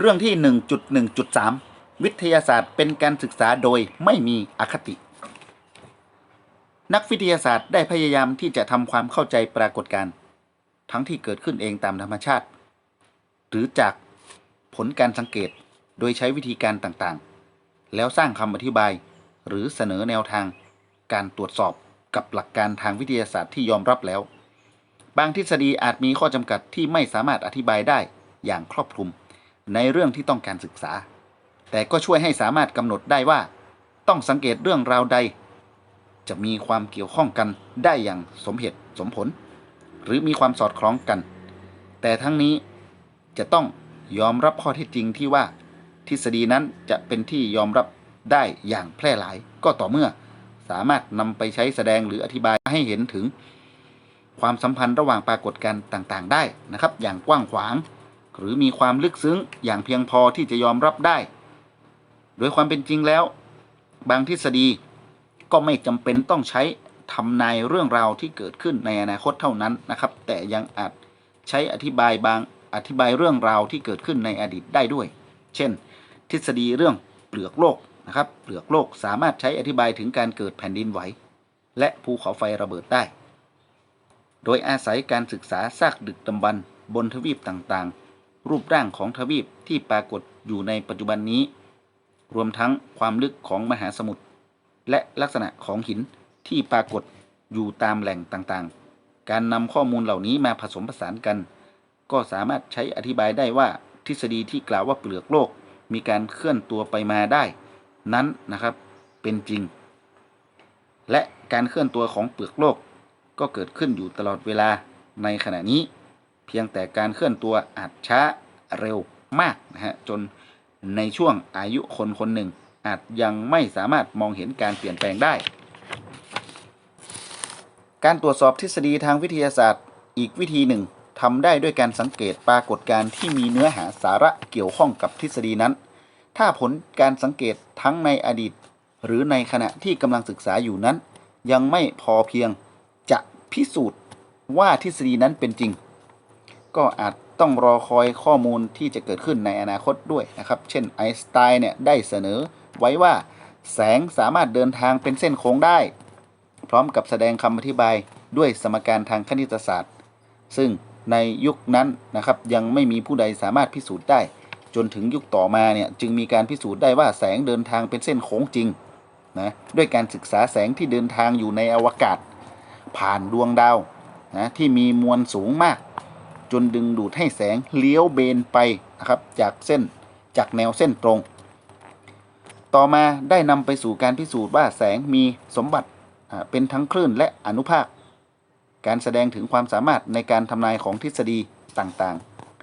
เรื่องที่ 1.1.3 วิทยาศาสตร์เป็นการศึกษาโดยไม่มีอคติ นักวิทยาศาสตร์ได้พยายามที่จะทำความเข้าใจปรากฏการณ์ทั้งที่เกิดขึ้นเองตามธรรมชาติ หรือจากผลการสังเกตโดยใช้วิธีการต่างๆ แล้วสร้างคำอธิบาย หรือเสนอแนวทาง การตรวจสอบกับหลักการทางวิทยาศาสตร์ที่ยอมรับแล้ว บางทฤษฎีอาจมีข้อจำกัดที่ไม่สามารถอธิบายได้อย่างครอบคลุม ในเรื่องที่ต้องการศึกษา แต่ก็ช่วยให้สามารถกำหนดได้ว่า ต้องสังเกตเรื่องราวใด จะมีความเกี่ยวข้องกันได้อย่างสมเหตุสมผล หรือมีความสอดคล้องกัน แต่ทั้งนี้จะต้องยอมรับข้อเท็จจริงที่ว่า ทฤษฎีนั้นจะเป็นที่ยอมรับได้อย่างแพร่หลายก็ต่อเมื่อ สามารถนำไปใช้แสดงหรืออธิบายให้เห็นถึง ความสัมพันธ์ระหว่างปรากฏการณ์ต่าง ๆ ได้นะครับ อย่างกว้างขวาง หรือมีความลึกซึ้งอย่างเพียงพอที่จะยอมรับได้ โดยความเป็นจริงแล้ว บางทฤษฎีก็ไม่จำเป็นต้องใช้ทำนายเรื่องราวที่เกิดขึ้นในอนาคตเท่านั้นนะครับ แต่ยังอาจใช้อธิบายบางอธิบายเรื่องราวที่เกิดขึ้นในอดีตได้ด้วย เช่น ทฤษฎีเรื่องเปลือกโลกนะครับ เปลือกโลกสามารถใช้อธิบายถึงการเกิดแผ่นดินไหว และภูเขาไฟระเบิดได้ โดยอาศัยการศึกษาซากดึกดำบรรบนทวีปต่างๆ รูปร่างของทวีปที่ปรากฏอยู่ในปัจจุบันนี้ รวมทั้งความลึกของมหาสมุทรและลักษณะของหินที่ปรากฏอยู่ตามแหล่งต่างๆ การนำข้อมูลเหล่านี้มาผสมผสานกัน ก็สามารถใช้อธิบายได้ว่าทฤษฎีที่กล่าวว่าเปลือกโลกมีการเคลื่อนตัวไปมาได้ นั้นนะครับเป็นจริง และการเคลื่อนตัวของเปลือกโลกก็เกิดขึ้นอยู่ตลอดเวลาในขณะนี้ เพียงแต่การเคลื่อนตัวอาจช้าเร็วมากนะฮะจนในช่วงอายุคนคนหนึ่ง อาจยังไม่สามารถมองเห็นการเปลี่ยนแปลงได้ การตรวจสอบทฤษฎีทางวิทยาศาสตร์ อีกวิธีหนึ่งทำได้ด้วยการสังเกตปรากฏการณ์ที่มีเนื้อหาสาระเกี่ยวข้องกับทฤษฎีนั้น ถ้าผลการสังเกตทั้งในอดีต หรือในขณะที่กำลังศึกษาอยู่นั้น ยังไม่พอเพียงจะพิสูจน์ว่าทฤษฎีนั้นเป็นจริง ก็อาจต้องรอคอยข้อมูลที่จะเกิดขึ้นในอนาคตด้วยนะครับ เช่นไอน์สไตน์เนี่ยได้เสนอไว้ว่าแสงสามารถเดินทางเป็นเส้นโค้งได้ พร้อมกับแสดงคำอธิบายด้วยสมการทางคณิตศาสตร์ ซึ่งในยุคนั้นนะครับยังไม่มีผู้ใดสามารถพิสูจน์ได้ จนถึงยุคต่อมาเนี่ยจึงมีการพิสูจน์ได้ว่าแสงเดินทางเป็นเส้นโค้งจริงนะด้วยการศึกษาแสงที่เดินทางอยู่ในอวกาศ ผ่านดวงดาวนะที่มีมวลสูงมาก จนดึงดูดให้แสงเลี้ยวเบนไปนะครับจากเส้นจากแนวเส้นตรง ต่อมาได้นำไปสู่การพิสูจน์ว่าแสงมีสมบัติเป็นทั้งคลื่นและอนุภาค การแสดงถึงความสามารถในการทำนายของทฤษฎีต่าง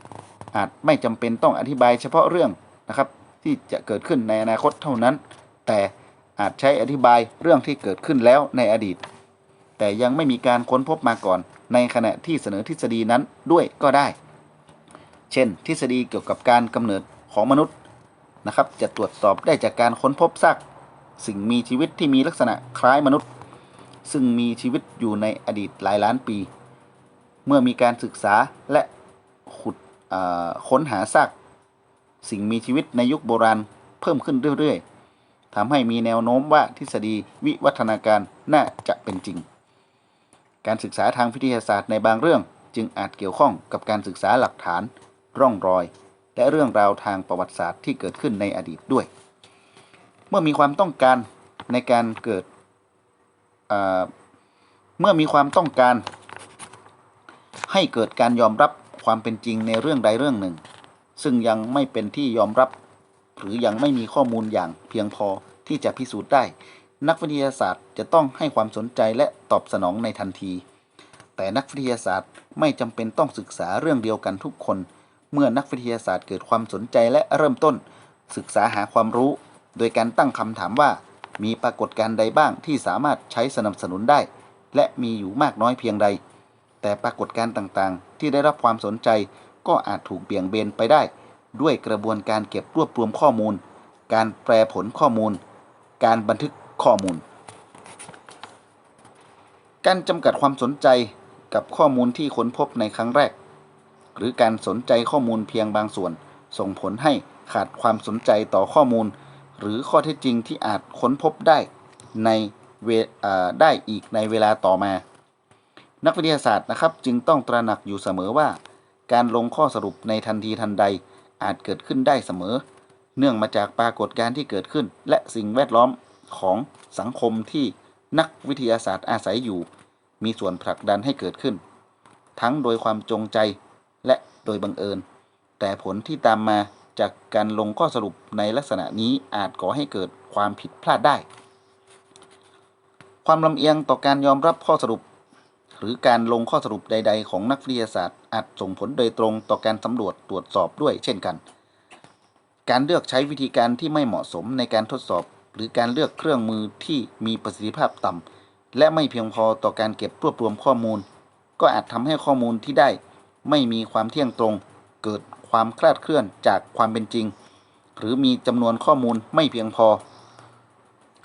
ๆ อาจไม่จำเป็นต้องอธิบายเฉพาะเรื่องนะครับที่จะเกิดขึ้นในอนาคตเท่านั้น แต่อาจใช้อธิบายเรื่องที่เกิดขึ้นแล้วในอดีต แต่ยังไม่มีการค้นพบมาก่อน ในขณะที่เสนอทฤษฎีนั้นด้วยก็ได้ เช่น ทฤษฎีเกี่ยวกับการกำเนิดของมนุษย์นะครับ จะตรวจสอบได้จากการค้นพบซากสิ่งมีชีวิตที่มีลักษณะคล้ายมนุษย์ ซึ่งมีชีวิตอยู่ในอดีตหลายล้านปี เมื่อมีการศึกษาและขุดค้นหาซากสิ่งมีชีวิตในยุคโบราณเพิ่มขึ้นเรื่อยๆทำให้มีแนวโน้มว่าทฤษฎีวิวัฒนาการน่าจะเป็นจริง การศึกษาทางวิทยาศาสตร์ในบางเรื่อง จึงอาจเกี่ยวข้องกับการศึกษาหลักฐาน ร่องรอย และเรื่องราวทางประวัติศาสตร์ที่เกิดขึ้นในอดีตด้วย เมื่อมีความต้องการในการเกิดเมื่อมีความต้องการให้เกิดการยอมรับความเป็นจริงในเรื่องใดเรื่องหนึ่ง ซึ่งยังไม่เป็นที่ยอมรับ หรือยังไม่มีข้อมูลอย่างเพียงพอที่จะพิสูจน์ได้ นักวิทยาศาสตร์จะต้องให้ความสนใจและตอบสนองในทันที แต่นักวิทยาศาสตร์ไม่จำเป็นต้องศึกษาเรื่องเดียวกันทุกคน เมื่อนักวิทยาศาสตร์เกิดความสนใจและเริ่มต้น ศึกษาหาความรู้ โดยการตั้งคำถามว่า มีปรากฏการณ์ใดบ้างที่สามารถใช้สนับสนุนได้ และมีอยู่มากน้อยเพียงใด แต่ปรากฏการณ์ต่างๆ ที่ได้รับความสนใจก็อาจถูกเบี่ยงเบนไปได้ ด้วยกระบวนการเก็บรวบรวมข้อมูล การแปลผลข้อมูล การบันทึก ข้อมูล การจำกัดความสนใจกับข้อมูลที่ค้นพบในครั้งแรก หรือการสนใจข้อมูลเพียงบางส่วน ส่งผลให้ขาดความสนใจต่อข้อมูล หรือข้อเท็จจริงที่อาจค้นพบได้ในเวได้อีกในเวลาต่อมา นักวิทยาศาสตร์นะครับจึงต้องตระหนักอยู่เสมอว่า การลงข้อสรุปในทันทีทันใดอาจเกิดขึ้นได้เสมอ เนื่องมาจากปรากฏการณ์ที่เกิดขึ้น และสิ่งแวดล้อม ของสังคมที่นักวิทยาศาสตร์อาศัยอยู่ มีส่วนผลักดันให้เกิดขึ้น ทั้งโดยความจงใจและโดยบังเอิญ แต่ผลที่ตามมาจากการลงข้อสรุปในลักษณะนี้อาจก่อให้เกิดความผิดพลาดได้ ความลำเอียงต่อการยอมรับข้อสรุป หรือการลงข้อสรุปใด ๆ ของนักวิทยาศาสตร์ อาจส่งผลโดยตรงต่อการสำรวจตรวจสอบด้วยเช่นกัน การเลือกใช้วิธีการที่ไม่เหมาะสมในการทดสอบ หรือการเลือกเครื่องมือที่มีประสิทธิภาพต่ำและไม่เพียงพอต่อการเก็บรวบรวมข้อมูล ก็อาจทำให้ข้อมูลที่ได้ ไม่มีความเที่ยงตรง เกิดความคลาดเคลื่อนจากความเป็นจริง หรือมีจำนวนข้อมูลไม่เพียงพอ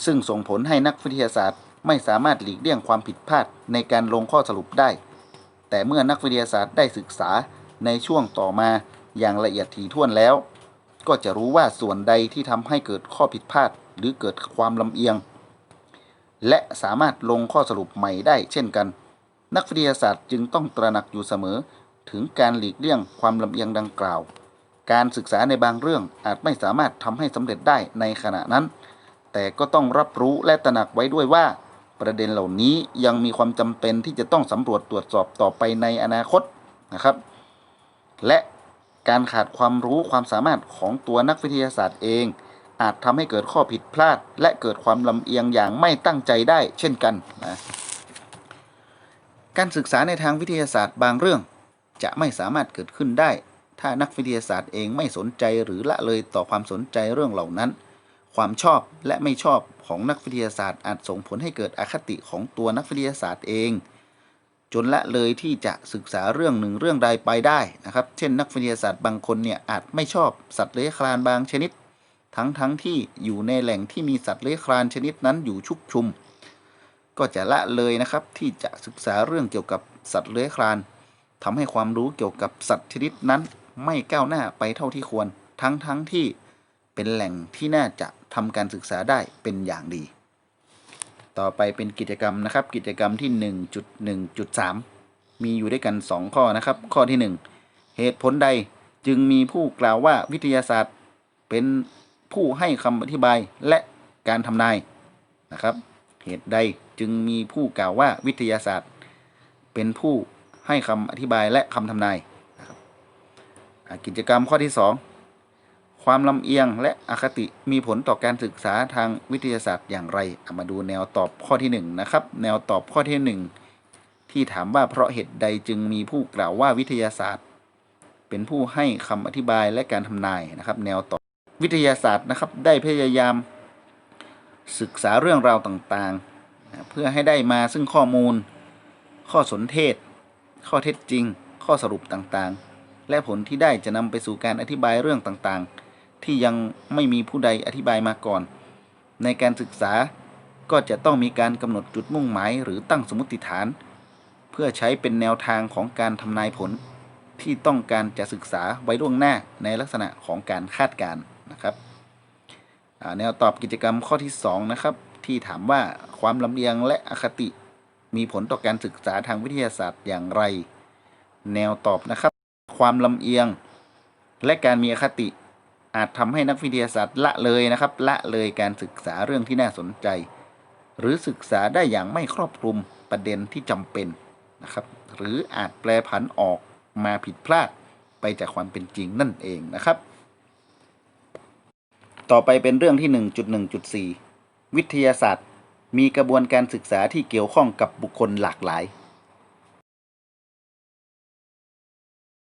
ซึ่งส่งผลให้นักวิทยาศาสตร์ไม่สามารถหลีกเลี่ยงความผิดพลาดในการลงข้อสรุปได้ แต่เมื่อนักวิทยาศาสตร์ได้ศึกษาในช่วงต่อมาอย่างละเอียดถี่ถ้วนแล้ว ก็จะรู้ว่าส่วนใดที่ทำให้เกิดข้อผิดพลาด หรือเกิดความลำเอียง และสามารถลงข้อสรุปใหม่ได้เช่นกัน นักวิทยาศาสตร์จึงต้องตระหนักอยู่เสมอ ถึงการหลีกเลี่ยงความลำเอียงดังกล่าว การศึกษาในบางเรื่องอาจไม่สามารถทำให้สำเร็จได้ในขณะนั้น แต่ก็ต้องรับรู้และตระหนักไว้ด้วยว่า ประเด็นเหล่านี้ยังมีความจำเป็นที่จะต้องสำรวจตรวจสอบต่อไปในอนาคตนะครับ และการขาดความรู้ความสามารถของตัวนักวิทยาศาสตร์เอง อาจทำให้เกิดข้อผิดพลาด และเกิดความลำเอียงอย่างไม่ตั้งใจได้เช่นกันนะการศึกษาในทางวิทยาศาสตร์บางเรื่อง จะไม่สามารถเกิดขึ้นได้ ถ้านักวิทยาศาสตร์เองไม่สนใจหรือละเลยต่อความสนใจเรื่องเหล่านั้น ความชอบและไม่ชอบของนักวิทยาศาสตร์ อาจส่งผลให้เกิดอคติของตัวนักวิทยาศาสตร์เอง จนละเลยที่จะศึกษาเรื่องหนึ่งเรื่องใดไปได้นะครับ เช่น นักวิทยาศาสตร์บางคนเนี่ยอาจไม่ชอบสัตว์เลื้อยคลานบางชนิด ทั้งทั้งที่อยู่ในแหล่งที่มีสัตว์เลื้อยคลานชนิดนั้นอยู่ชุกชุม ก็จะละเลยนะครับที่จะศึกษาเรื่องเกี่ยวกับสัตว์เลื้อยคลานทำให้ความรู้เกี่ยวกับสัตว์ชนิดนั้น ไม่ก้าวหน้าไปเท่าที่ควร ทั้งทั้งที่เป็นแหล่งที่น่าจะทำการศึกษาได้เป็นอย่างดี ต่อไปเป็นกิจกรรมนะครับ กิจกรรมที่ 1.1.3 มีอยู่ด้วยกัน 2 ข้อนะครับ ข้อที่ 1 เหตุผลใดจึงมีผู้กล่าวว่าวิทยาศาสตร์เป็น ผู้ให้คำอธิบายและการทำนายนะครับ เหตุใดจึงมีผู้กล่าวว่าวิทยาศาสตร์ เป็นผู้ให้คำอธิบายและคำทำนายนะครับกิจกรรมข้อที่ 2 ความลำเอียงและอคติมีผลต่อการศึกษาทางวิทยาศาสตร์อย่างไรามาดูแนวตอบข้อที่1นะครับแนวตอบข้อที่ 1 ที่ถามว่าเพราะเหตุใดจึงมีผู้กล่าวว่าวิทยาศาสตร์ เป็นผู้ให้คำอธิบายและการทำนายนะครับ แนวตอบ วิทยาศาสตร์นะครับ ได้พยายามศึกษาเรื่องราวต่างๆ เพื่อให้ได้มาซึ่งข้อมูล ข้อสนเทศ ข้อเท็จจริง ข้อสรุปต่างๆ และผลที่ได้จะนำไปสู่การอธิบายเรื่องต่างๆ ที่ยังไม่มีผู้ใดอธิบายมาก่อน ในการศึกษาก็จะต้องมีการกำหนดจุดมุ่งหมาย หรือตั้งสมมติฐาน เพื่อใช้เป็นแนวทางของการทำนายผลที่ต้องการจะศึกษาไว้ล่วงหน้าในลักษณะของการคาดการณ์ นะครับแนวตอบกิจกรรมข้อที่ 2 นะครับ ที่ถามว่าความลำเอียงและอคติมีผลต่อการศึกษาทางวิทยาศาสตร์อย่างไร แนวตอบนะครับ ความลำเอียง และการมีอคติอาจทำให้นักวิทยาศาสตร์ละเลยนะครับ ละเลยการศึกษาเรื่องที่น่าสนใจ หรือศึกษาได้อย่างไม่ครอบคลุมประเด็นที่จำเป็นนะครับ หรืออาจแปลผันออกมาผิดพลาดไปจากความเป็นจริงนั่นเองนะครับ ต่อไปเป็นเรื่องที่ 1.1.4 วิทยาศาสตร์ มีกระบวนการศึกษาที่เกี่ยวข้องกับบุคคลหลากหลาย